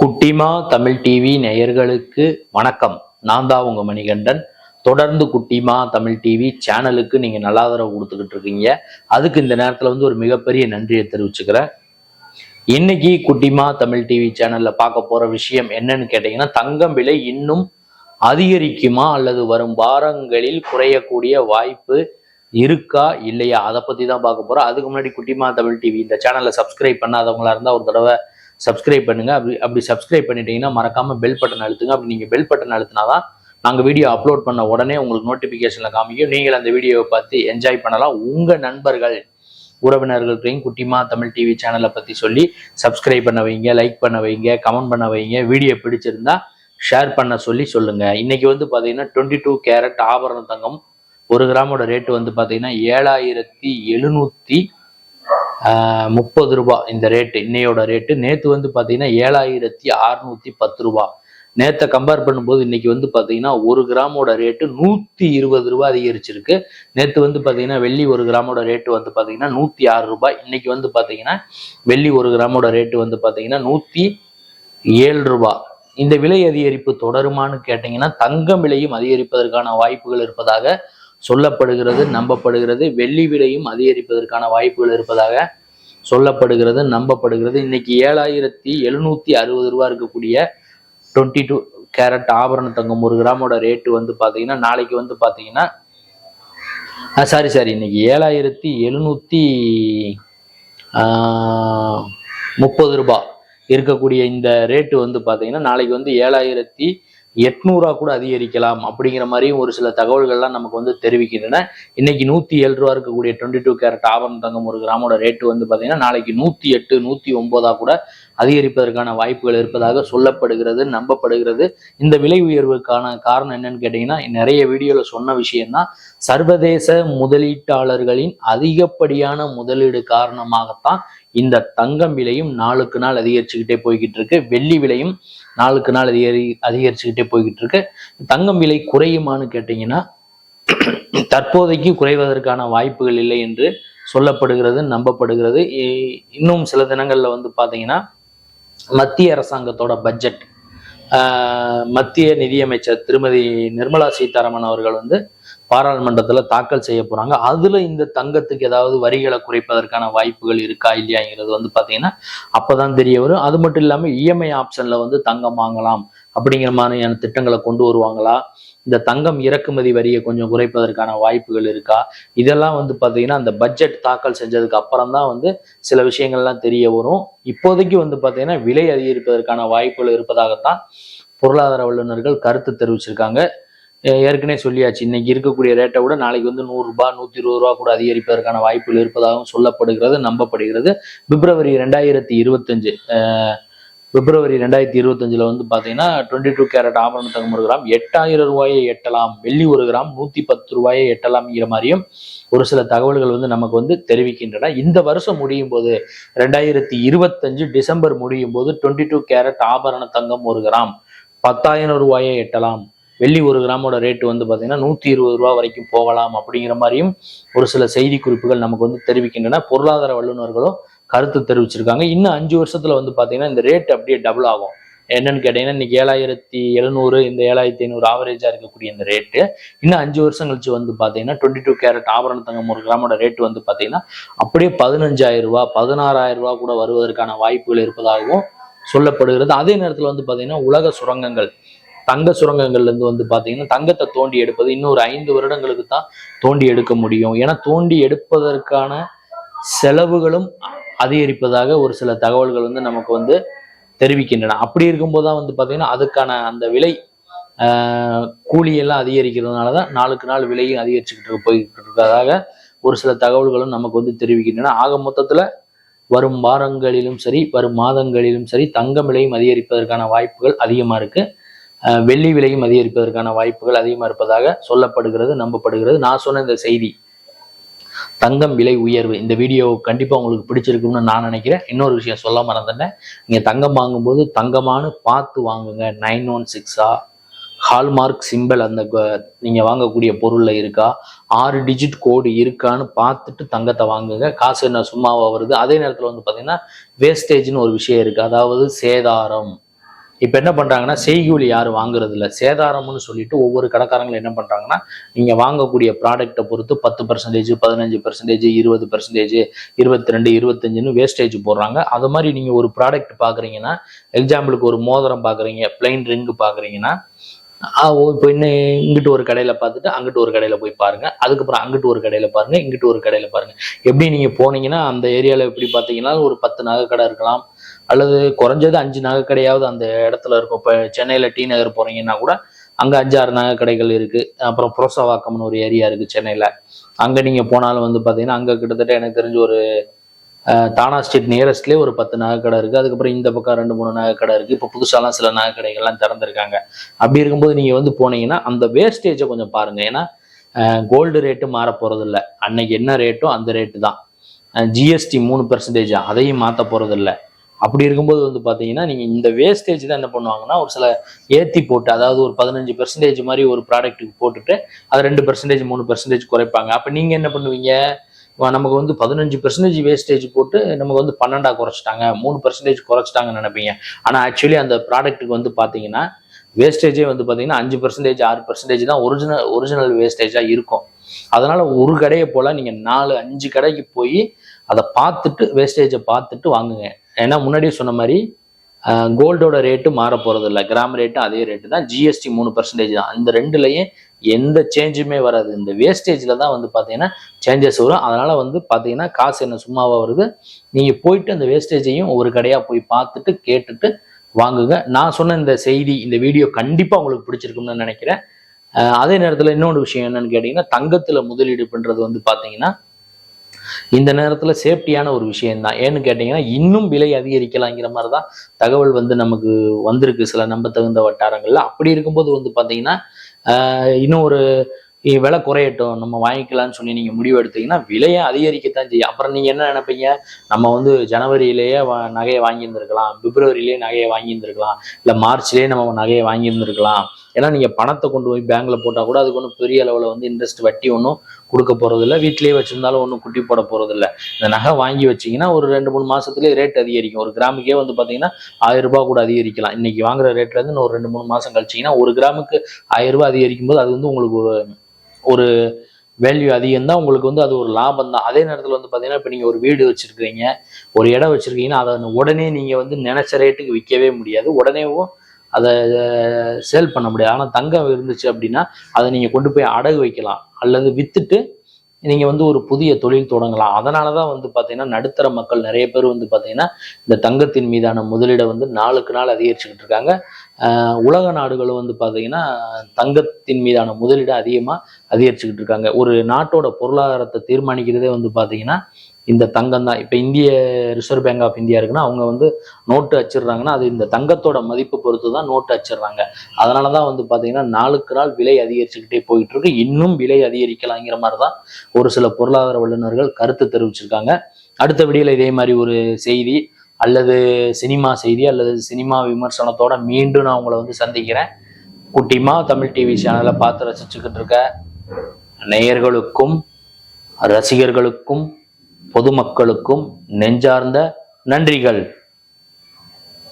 குட்டிமா தமிழ் டிவி நேயர்களுக்கு வணக்கம். நான் தான் உங்க மணிகண்டன். தொடர்ந்து குட்டிமா தமிழ் டிவி சேனலுக்கு நீங்க நல்லா ஆதரவு கொடுத்துக்கிட்டு இருக்கீங்க. அதுக்கு இந்த நேரத்துல வந்து ஒரு மிகப்பெரிய நன்றியை தெரிவிச்சுக்கிறேன். இன்னைக்கு குட்டிமா தமிழ் டிவி சேனல்ல பார்க்க போற விஷயம் என்னன்னு கேட்டீங்கன்னா தங்கம் விலை இன்னும் அதிகரிக்குமா அல்லது வரும் வாரங்களில் குறையக்கூடிய வாய்ப்பு இருக்கா இல்லையா? அதை பத்தி தான் பார்க்க போறோம். அதுக்கு முன்னாடி குட்டிமா தமிழ் டிவி இந்த சேனலை சப்ஸ்கிரைப் பண்ணாதவங்களா இருந்தா ஒரு தடவை சப்ஸ்கிரைப் பண்ணுங்க. அப்படி அப்படி சப்ஸ்கிரைப் பண்ணிட்டீங்கன்னா மறக்காம பெல் பட்டன் அழுத்துங்க. அப்படி நீங்க பெல் பட்டன் அழுத்தினாதான் நாங்கள் வீடியோ அப்லோட் பண்ண உடனே உங்களுக்கு நோட்டிஃபிகேஷனில் காமிக்கும். நீங்கள் அந்த வீடியோவை பார்த்து என்ஜாய் பண்ணலாம். உங்க நண்பர்கள் உறவினர்கள்ட்டையும் குட்டிமா தமிழ் டிவி சேனலை பத்தி சொல்லி சப்ஸ்கிரைப் பண்ண வைங்க லைக் பண்ண வைங்க கமெண்ட் பண்ண வைங்க. வீடியோ பிடிச்சிருந்தா ஷேர் பண்ண சொல்லி சொல்லுங்க. இன்னைக்கு வந்து பாத்தீங்கன்னா டுவெண்ட்டி டூ கேரட் ஆபரண தங்கம் ஒரு கிராமோட ரேட்டு வந்து பாத்தீங்கன்னா ஏழாயிரத்தி எழுநூத்தி முப்பது ரூபா இந்த ரேட்டு இன்னையோட ரேட்டு நேற்று வந்து பார்த்தீங்கன்னா ஏழாயிரத்தி அறுநூத்தி பத்து ரூபா. நேற்றை கம்பேர் பண்ணும்போது இன்னைக்கு வந்து பார்த்தீங்கன்னா ஒரு கிராமோட ரேட்டு நூற்றி இருபது ரூபா அதிகரிச்சிருக்கு. நேற்று வந்து பார்த்தீங்கன்னா வெள்ளி ஒரு கிராமோட ரேட்டு வந்து பார்த்தீங்கன்னா நூற்றி ஆறு ரூபாய். இன்னைக்கு வந்து பார்த்தீங்கன்னா வெள்ளி ஒரு கிராமோட ரேட்டு வந்து பார்த்தீங்கன்னா நூற்றி ஏழு ரூபா. இந்த விலை அதிகரிப்பு தொடருமான்னு கேட்டீங்கன்னா தங்கம் விலையும் அதிகரிப்பதற்கான வாய்ப்புகள் இருப்பதாக சொல்லப்படுகிறது நம்பப்படுகிறது வெள்ளி விலையும் அதிகரிப்பதற்கான வாய்ப்புகள் இருப்பதாக சொல்லப்படுகிறது நம்பப்படுகிறது. இன்னைக்கு ஏழாயிரத்தி எழுநூத்தி அறுபது ரூபா இருக்கக்கூடிய டுவெண்ட்டி டூ கேரட் ஆபரண தங்கம் ஒரு கிராமோட ரேட்டு வந்து பார்த்தீங்கன்னா நாளைக்கு வந்து பார்த்தீங்கன்னா சாரி சாரி இன்னைக்கு ஏழாயிரத்தி எழுநூத்தி முப்பது ரூபாய் இருக்கக்கூடிய இந்த ரேட்டு வந்து பார்த்தீங்கன்னா நாளைக்கு வந்து ஏழாயிரத்தி எட்நூறா கூட அதிகரிக்கலாம் அப்படிங்கிற மாதிரியும் ஒரு சில தகவல்கள்லாம் நமக்கு வந்து தெரிவிக்கின்றன. இன்னைக்கு நூத்தி ஏழு ரூபா இருக்கக்கூடிய டுவெண்ட்டி டூ கேரட் ஆபரணம் தங்கம் ஒரு கிராமோட ரேட்டு வந்து பார்த்தீங்கன்னா நாளைக்கு நூத்தி எட்டு நூத்தி ஒன்பதா கூட அதிகரிப்பதற்கான வாய்ப்புகள் இருப்பதாக சொல்லப்படுகிறது நம்பப்படுகிறது. இந்த விலை உயர்வுக்கான காரணம் என்னன்னு கேட்டீங்கன்னா நிறைய வீடியோவில் சொன்ன விஷயம்தான். சர்வதேச முதலீட்டாளர்களின் அதிகப்படியான முதலீடு காரணமாகத்தான் இந்த தங்கம் விலையும் நாளுக்கு நாள் அதிகரிச்சுக்கிட்டே போய்கிட்டு இருக்கு. வெள்ளி விலையும் நாளுக்கு நாள் அதிகரி அதிகரிச்சுக்கிட்டே போய்கிட்டு இருக்கு தங்கம் விலை குறையுமான்னு கேட்டீங்கன்னா தற்போதைக்கு குறைவதற்கான வாய்ப்புகள் இல்லை என்று சொல்லப்படுகிறது நம்பப்படுகிறது. இ- இன்னும் சில தினங்கள்ல வந்து பாத்தீங்கன்னா மத்திய அரசாங்கத்தோட பட்ஜெட் மத்திய நிதியமைச்சர் திருமதி நிர்மலா சீதாராமன் அவர்கள் வந்து பாராளுமன்றத்தில் தாக்கல் செய்ய போறாங்க. அதுல இந்த தங்கத்துக்கு ஏதாவது வரிகளை குறைப்பதற்கான வாய்ப்புகள் இருக்கா இல்லையாங்கிறது வந்து பாத்தீங்கன்னா அப்பதான் தெரிய வரும். அது மட்டும் இல்லாம இஎம்ஐ ஆப்ஷன்ல வந்து தங்கம் வாங்கலாம் அப்படிங்கிற மாதிரியான திட்டங்களை கொண்டு வருவாங்களா? இந்த தங்கம் இறக்குமதி வரியை கொஞ்சம் குறைப்பதற்கான வாய்ப்புகள் இருக்கா? இதெல்லாம் வந்து பார்த்தீங்கன்னா அந்த பட்ஜெட் தாக்கல் செஞ்சதுக்கு அப்புறம் தான் வந்து சில விஷயங்கள்லாம் தெரிய வரும். இப்போதைக்கு வந்து பார்த்தீங்கன்னா விலை அதிகரிப்பதற்கான வாய்ப்புகள் இருப்பதாகத்தான் பொருளாதார வல்லுநர்கள் கருத்து தெரிவிச்சிருக்காங்க. ஏற்கனவே சொல்லியாச்சு. இன்னைக்கு இருக்கக்கூடிய ரேட்டை விட நாளைக்கு வந்து நூறுரூபா நூற்றி இருபது ரூபா கூட அதிகரிப்பதற்கான வாய்ப்புகள் இருப்பதாகவும் சொல்லப்படுகிறது நம்பப்படுகிறது. பிப்ரவரி ரெண்டாயிரத்தி இருபத்தஞ்சு பிப்ரவரி ரெண்டாயிரத்தி இருபத்தஞ்சில் வந்து பார்த்தீங்கன்னா டுவெண்ட்டி டூ கேரட் ஆபரண தங்கம் ஒரு கிராம் எட்டாயிரம் ரூபாயை எட்டலாம். வெள்ளி ஒரு கிராம் நூற்றி பத்து ரூபாயை எட்டலாம்ங்கிற மாதிரியும் ஒரு சில தகவல்கள் வந்து நமக்கு வந்து தெரிவிக்கின்றன. இந்த வருஷம் முடியும் போது ரெண்டாயிரத்தி இருபத்தஞ்சு டிசம்பர் முடியும் போது டுவெண்ட்டி டூ கேரட் ஆபரண தங்கம் ஒரு கிராம் பத்தாயிரம் ரூபாயை எட்டலாம். வெள்ளி ஒரு கிராமோட ரேட்டு வந்து பார்த்தீங்கன்னா நூற்றி இருபது ரூபா வரைக்கும் போகலாம் அப்படிங்கிற மாதிரியும் ஒரு சில செய்தி குறிப்புகள் நமக்கு வந்து தெரிவிக்கின்றன. பொருளாதார வல்லுநர்களும் கருத்து தெரிவிச்சிருக்காங்க. இன்னும் அஞ்சு வருஷத்துல வந்து பார்த்தீங்கன்னா இந்த ரேட் அப்படியே டபுள் ஆகும். என்னன்னு கேட்டீங்கன்னா இன்னைக்கு ஏழாயிரத்தி எழுநூறு இந்த ஏழாயிரத்தி ஐநூறு ஆவரேஜா இருக்கக்கூடிய இந்த ரேட்டு இன்னும் அஞ்சு வருஷம் கழிச்சு வந்து பார்த்தீங்கன்னா டுவெண்ட்டி டூ கேரட் ஆபரண தங்கம் ஒரு கிராமோட ரேட் வந்து பார்த்தீங்கன்னா அப்படியே பதினஞ்சாயிரம் ரூபாய் பதினாறாயிரம் ரூபாய் கூட வருவதற்கான வாய்ப்புகள் இருப்பதாகவும் சொல்லப்படுகிறது. அதே நேரத்தில் வந்து பார்த்தீங்கன்னா உலக சுரங்கங்கள். தங்க சுரங்கங்கள்லேருந்து வந்து பார்த்தீங்கன்னா தங்கத்தை தோண்டி எடுப்பது இன்னொரு ஐந்து வருடங்களுக்கு தான் தோண்டி எடுக்க முடியும். ஏன்னா தோண்டி எடுப்பதற்கான செலவுகளும் அதிகரிப்பதாக ஒரு சில தகவல்கள் வந்து நமக்கு வந்து தெரிவிக்கின்றன. அப்படி இருக்கும்போது தான் வந்து பார்த்தீங்கன்னா அதுக்கான அந்த விலை கூலியெல்லாம் கூலி எல்லாம் அதிகரிக்கிறதுனால தான் நாளுக்கு நாள் விலையும் அதிகரிச்சுக்கிட்டு போய்கிட்டு இருக்கிறதாக ஒரு சில தகவல்களும் நமக்கு வந்து தெரிவிக்கின்றன. ஆக மொத்தத்தில் வரும் வாரங்களிலும் சரி வரும் மாதங்களிலும் சரி தங்கம் விலையும் அதிகரிப்பதற்கான வாய்ப்புகள் அதிகமாக இருக்குது வெள்ளி விலையும் அதிகரிப்பதற்கான வாய்ப்புகள் அதிகமாக இருப்பதாக சொல்லப்படுகிறது நம்பப்படுகிறது. நான் சொன்ன இந்த செய்தி தங்கம் விலை உயர்வு இந்த வீடியோ கண்டிப்பாக உங்களுக்கு பிடிச்சிருக்கும்னு நான் நினைக்கிறேன். இன்னொரு விஷயம் சொல்ல மறந்துட்டேன். நீங்கள் தங்கம் வாங்கும்போது தங்கமானு பார்த்து வாங்குங்க. நைன் ஒன் சிக்ஸா ஹால்மார்க் சிம்பிள் அந்த நீங்கள் வாங்கக்கூடிய பொருளில் இருக்கா? ஆறு டிஜிட் கோடு இருக்கான்னு பார்த்துட்டு தங்கத்தை வாங்குங்க. காசு என்ன சும்மாவாக வருது? அதே நேரத்தில் வந்து பார்த்தீங்கன்னா வேஸ்டேஜ்னு ஒரு விஷயம் இருக்குது அதாவது சேதாரம். இப்போ என்ன பண்ணுறாங்கன்னா செய்கூலி யாரும் வாங்குறது இல்லை சேதாரம்னு சொல்லிட்டு ஒவ்வொரு கடைக்காரங்களும் என்ன பண்ணுறாங்கன்னா நீங்கள் வாங்கக்கூடிய ப்ராடக்ட்டை பொறுத்து பத்து பர்சன்டேஜ் பதினஞ்சு பர்சன்டேஜ் இருபது பர்சன்டேஜ் இருபத்தி ரெண்டு இருபத்தஞ்சுன்னு வேஸ்டேஜ் போடுறாங்க. அது மாதிரி நீங்கள் ஒரு ப்ராடக்ட் பார்க்குறீங்கன்னா எக்ஸாம்பிளுக்கு ஒரு மோதிரம் பார்க்குறீங்க பிளைன் ரிங்கு பார்க்குறீங்கன்னா இப்போ இன்னும் இங்கிட்டு ஒரு கடையில பார்த்துட்டு அங்கிட்டு ஒரு கடையில போய் பாருங்க. அதுக்கப்புறம் அங்கிட்டு ஒரு கடையில பாருங்க இங்கிட்டு ஒரு கடையில பாருங்க. எப்படி நீங்க போனீங்கன்னா அந்த ஏரியால எப்படி பார்த்தீங்கன்னா ஒரு பத்து நகை கடை இருக்கலாம். அல்லது குறைஞ்சது அஞ்சு நகை கடையாவது அந்த இடத்துல இருக்கும். இப்போ சென்னையில டி நகர் போறீங்கன்னா கூட அங்க அஞ்சாறு நகை கடைகள் இருக்கு. அப்புறம் புரோசவாக்கம்னு ஒரு ஏரியா இருக்கு சென்னையில. அங்க நீங்க போனாலும் வந்து பாத்தீங்கன்னா அங்க கிட்டத்தட்ட எனக்கு தெரிஞ்ச ஒரு தானா ஸ்ட்ரீட் நியரஸ்ட்லேயே ஒரு பத்து நகை கடை அதுக்கப்புறம் இந்த பக்கம் ரெண்டு மூணு நகை கடை இப்போ புதுசாலாம் சில நகை கடைகள்லாம் அப்படி இருக்கும்போது நீங்கள் வந்து போனீங்கன்னா அந்த வேஸ்டேஜை கொஞ்சம் பாருங்கள் ஏன்னா கோல்டு ரேட்டு மாற போகிறதில்ல அன்னைக்கு என்ன ரேட்டோ அந்த ரேட்டு தான். ஜிஎஸ்டி மூணு பெர்சன்டேஜ் அதையும் மாற்ற போகிறதில்ல அப்படி இருக்கும்போது வந்து பார்த்தீங்கன்னா நீங்கள் இந்த வேஸ்டேஜ் தான் என்ன பண்ணுவாங்கன்னா ஒரு சில ஏற்றி போட்டு அதாவது ஒரு பதினஞ்சு பெர்சன்டேஜ் மாதிரி ஒரு ப்ராடக்ட்டுக்கு போட்டுட்டு அதை ரெண்டு பெர்சன்டேஜ் மூணு பெர்சன்டேஜ் குறைப்பாங்க. அப்போ நீங்கள் என்ன பண்ணுவீங்க? நமக்கு வந்து பதினஞ்சு பெர்சன்டேஜ் வேஸ்டேஜ் போட்டு நமக்கு வந்து பன்னெண்டா குறைச்சிட்டாங்க. மூணு பெர்சன்டேஜ் குறைச்சிட்டாங்கன்னு நினைப்பீங்க. ஆனால் ஆக்சுவலி அந்த ப்ராடக்ட்டுக்கு வந்து பார்த்தீங்கன்னா வேஸ்டேஜே வந்து பார்த்தீங்கன்னா அஞ்சு பெர்சன்டேஜ் ஆறு பெர்சன்டேஜ் தான் ஒரிஜினல் ஒரிஜினல் வேஸ்டேஜாக இருக்கும். அதனால் ஒரு கடையை போல் நீங்கள் நாலு அஞ்சு கடைக்கு போய் அதை பார்த்துட்டு வேஸ்டேஜை பார்த்துட்டு வாங்குங்க. ஏன்னா முன்னாடியே சொன்ன மாதிரி கோல்டோட ரேட்டு மாற போறது இல்லை கிராம் ரேட்டு அதே ரேட்டு தான். ஜிஎஸ்டி மூணு பர்சன்டேஜ் தான். இந்த ரெண்டுலையும் எந்த சேஞ்சுமே வராது. இந்த வேஸ்டேஜில் தான் வந்து பார்த்தீங்கன்னா சேஞ்சஸ் வரும். அதனால் வந்து பார்த்தீங்கன்னா காசு என்ன சும்மாவாக வருது? நீங்கள் போயிட்டு அந்த வேஸ்டேஜையும் ஒரு கடையாக போய் பார்த்துட்டு கேட்டுட்டு வாங்குங்க. நான் சொன்ன இந்த செய்தி இந்த வீடியோ கண்டிப்பாக உங்களுக்கு பிடிச்சிருக்கும்னு நினைக்கிறேன். அதே நேரத்தில் இன்னொரு விஷயம் என்னன்னு கேட்டிங்கன்னா தங்கத்தில் முதலீடு பண்ணுறது வந்து பார்த்தீங்கன்னா இந்த நேரத்தில் சேஃப்டியான ஒரு விஷயம் தான் ஏன்னு கேட்டிங்கன்னா இன்னும் விலை அதிகரிக்கலாங்கிற மாதிரி தான் தகவல் வந்து நமக்கு வந்திருக்கு சில நம்ப தகுந்த வட்டாரங்கள்ல. அப்படி இருக்கும்போது வந்து பார்த்தீங்கன்னா ஆஹ் இன்னும் ஒரு விலை குறையட்டும். நம்ம வாங்கிக்கலாம்னு சொல்லி நீங்கள் முடிவு எடுத்தீங்கன்னா விலையை அதிகரிக்கத்தான் செய்யும். அப்புறம் நீங்கள் என்ன நினைப்பீங்க? நம்ம வந்து ஜனவரியிலேயே நகையை வாங்கியிருந்திருக்கலாம். பிப்ரவரியிலேயே நகையை வாங்கியிருந்திருக்கலாம். இல்லை மார்ச்லேயே நம்ம நகையை வாங்கியிருந்திருக்கலாம். ஏன்னா நீங்கள் பணத்தை கொண்டு போய் பேங்க்கில் போட்டால் கூட அதுக்கு ஒன்றும் பெரிய அளவில் வந்து இன்ட்ரெஸ்ட் வட்டி ஒன்றும் கொடுக்க போகிறதில்ல வீட்டிலேயே வச்சுருந்தாலும் ஒன்றும் குட்டி போட போகிறதில்ல இந்த நகை வாங்கி வச்சீங்கன்னா ஒரு ரெண்டு மூணு மாதத்துலேயே ரேட் அதிகரிக்கும். ஒரு கிராமுக்கே வந்து பார்த்தீங்கன்னா ஆயிரம் ரூபாய் கூட அதிகரிக்கலாம். இன்னைக்கு வாங்குற ரேட்லேருந்து இன்னும் ஒரு ரெண்டு மூணு மாதம் கழிச்சிங்கன்னா ஒரு கிராமுக்கு ஆயிரம் ரூபாய் அதிகரிக்கும் போது அது வந்து உங்களுக்கு ஒரு ஒரு வேல்யூ அதிகம் தான். உங்களுக்கு வந்து அது ஒரு லாபம் தான். அதே நேரத்தில் வந்து பார்த்தீங்கன்னா இப்போ நீங்கள் ஒரு வீடு வச்சிருக்கிறீங்க ஒரு இடம் வச்சுருக்கீங்கன்னா அதை உடனே நீங்கள் வந்து நினச்ச ரேட்டுக்கு விற்கவே முடியாது. உடனேவும் அதை சேல் பண்ண முடியாது. ஆனால் தங்கம் இருந்துச்சு அப்படின்னா அதை நீங்கள் கொண்டு போய் அடகு வைக்கலாம். அல்லது வித்துட்டு நீங்கள் வந்து ஒரு புதிய தொழில் தொடங்கலாம். அதனால தான் வந்து பார்த்தீங்கன்னா நடுத்தர மக்கள் நிறைய பேர் வந்து பார்த்தீங்கன்னா இந்த தங்கத்தின் மீதான முதலீடை வந்து நாளுக்கு நாள் அதிகரிச்சுக்கிட்டு இருக்காங்க. உலக நாடுகளும் வந்து பார்த்தீங்கன்னா தங்கத்தின் மீதான முதலீடை அதிகமாக அதிகரிச்சுக்கிட்டு இருக்காங்க. ஒரு நாட்டோட பொருளாதாரத்தை தீர்மானிக்கிறதே வந்து பார்த்தீங்கன்னா இந்த தங்கம் தான். இப்போ இந்திய ரிசர்வ் பேங்க் ஆஃப் இந்தியா இருக்குன்னா அவங்க வந்து நோட்டு அச்சிடுறாங்கன்னா அது இந்த தங்கத்தோட மதிப்பு பொறுத்து தான் நோட்டு அச்சிடுறாங்க. அதனால தான் வந்து பார்த்தீங்கன்னா நாளுக்கு நாள் விலை அதிகரிச்சுக்கிட்டே போயிட்டு இருக்கு இன்னும் விலை அதிகரிக்கலாங்கிற மாதிரி தான் ஒரு சில பொருளாதார வல்லுநர்கள் கருத்து தெரிவிச்சிருக்காங்க. அடுத்த வீடியோல இதே மாதிரி ஒரு செய்தி அல்லது சினிமா செய்தி அல்லது சினிமா விமர்சனத்தோட மீண்டும் நான் உங்களை வந்து சந்திக்கிறேன். குட்டிமா தமிழ் டிவி சேனலை பார்த்து ரசிச்சுக்கிட்டு இருக்க நேயர்களுக்கும் ரசிகர்களுக்கும் பொதுமக்களுக்கும் நெஞ்சார்ந்த நன்றிகள்.